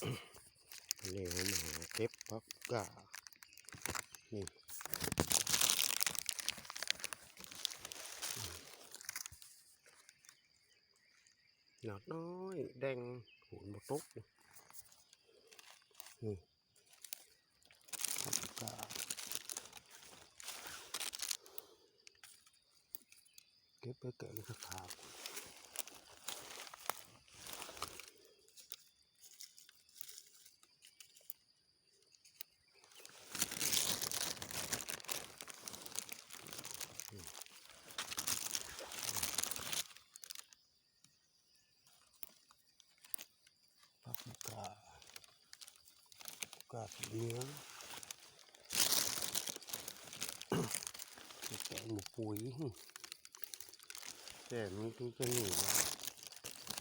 อันนี้ผมหาเก็บพักกานี่หนาดน้อยแดงหุ่นบตุกนี่พักกาเก็บไปแกงขาว ปาปริกาสีเนื้อแกงหมูปุ๋ยแต่มีที่จะหนี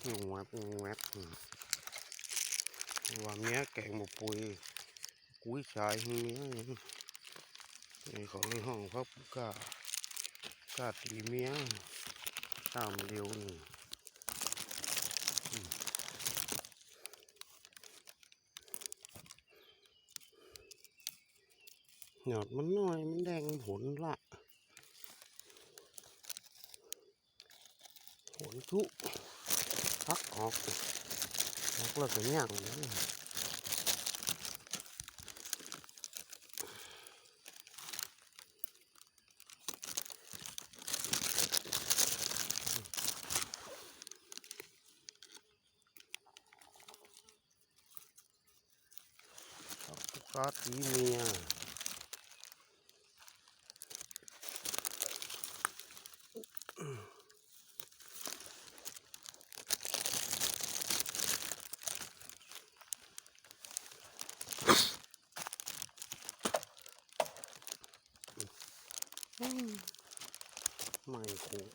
หนูแวบงแวบว่าเมียแกง หยกุ้ยชายเมียนี่เขาเลยห้อดมันน้อยมันแดงผลละผลชุพักออกพักแล้วก็ย่างนี่พักกาตีเมีย ไม่ถูก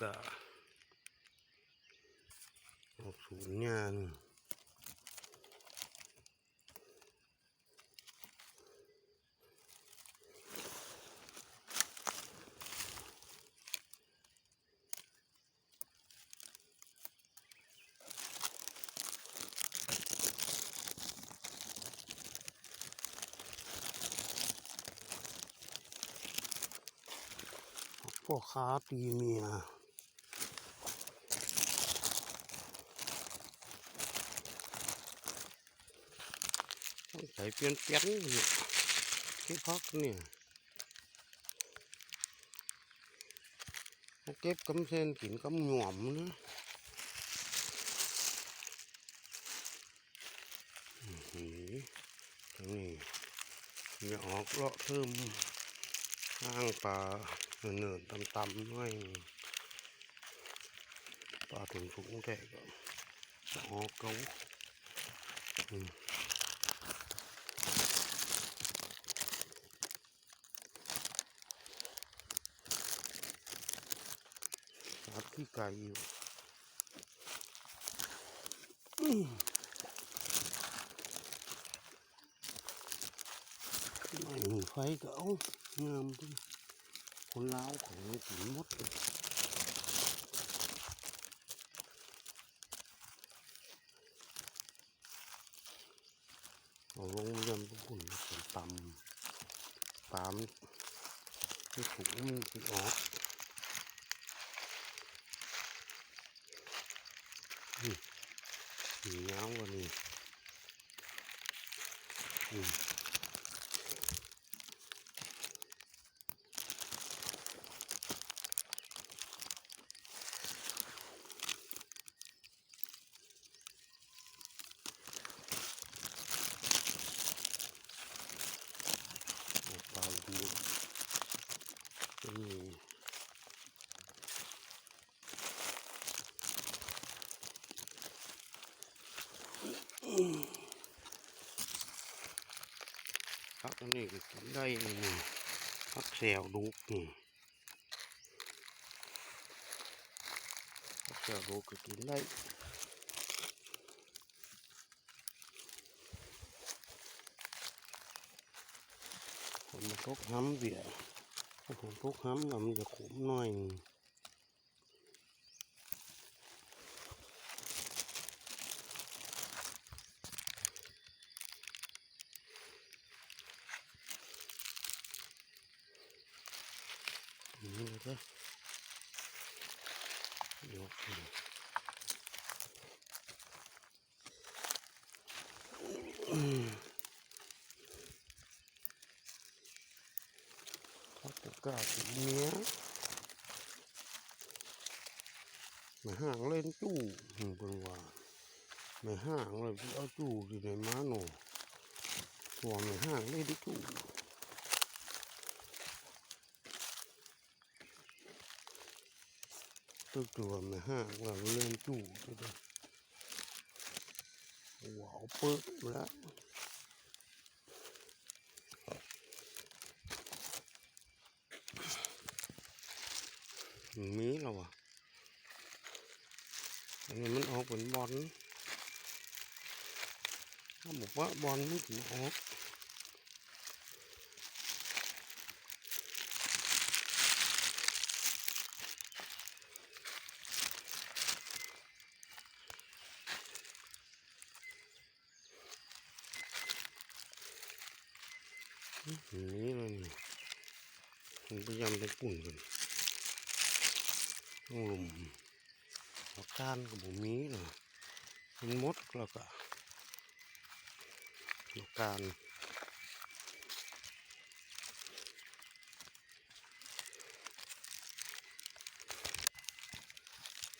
ก็อ อกสูญญาณพ่อค้าตีเมีย ใส่เปลี่ยนเปลี่ยนเนี่ยที่พักเนี่ยเอาเก็บกำเส้นกินกำหน่วมนะอื้อหือตรงนี้เนี่ยออกเลาะเทิมข้างปลาเนินๆต่ำๆหน่อยปลาถุงถุงๆแท้ก็จะออกเกาอืม สับที่ไก่อยู่อืมไม่มีไฟก็เอางามดิคนลาวของกินหมดเลยเอาลงยำพวกคุณเป็นตำปลามที่ถุงมันติออก นี่สีเงาวกว่านี่อืม ปลาดูจะมีพักอั นนี้ก็กินได้นี่พักแซวลูกนี่พักแซวลูกก็กินได้ผมมาทุกห้ำเบียร์ผมทุกห้ำแล้วมันจะขมหน่อยห นึ่งนี่นะจ๊ะยกขึ้นอืมพักตะกร้าสีเนี้ยม่ห่างเล่นจู่หึงเป็นว่าไม่ห่างเลยพี่เอาจู่ที่ไหนมาหนูตัวไม่ห่างเล่นจู่ ตัวตัวม่ห่างว่าเล่นจู่ตัวเดียวว้าวปึ๊กมาแล้วมีแล้ววะอันนี้มันออกเป็นบอลถ้าบอกว่าบอลไม่ถึงออก นี่เลยนี่มันพยายามจะปุ่นกันต้องลุมหัวก้านกับบุมีเนะมันมดแล้วก็หัวก้าน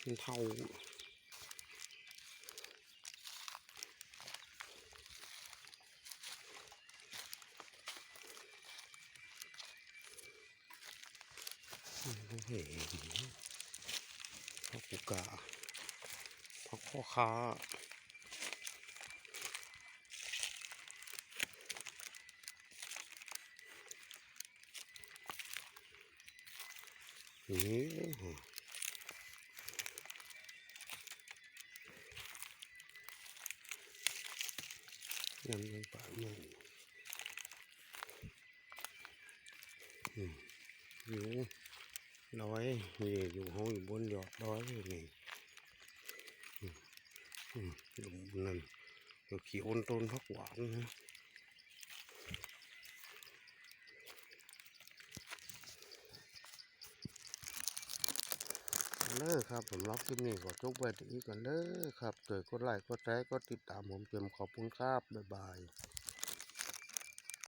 มันเท่า เห็นพักกุกาพักพ่อค้านี่ฮะยังยังป่าไม่อืมอยู่ ร้อยนี่อยู่ห้องอยู่บนยอดร้อยนี่นี่อืมอืมอยู่บนนั่นอยู่ขี้อ้นต้นพักหวานนะเลิกครับผมล็อกคลิปนี้ขอจบไว้ตรงนี้ก่อนเลิกครับเกิดกดไลค์กดแชร์กดติดตามผมเต็มขอบคุณครับบ๊ายบาย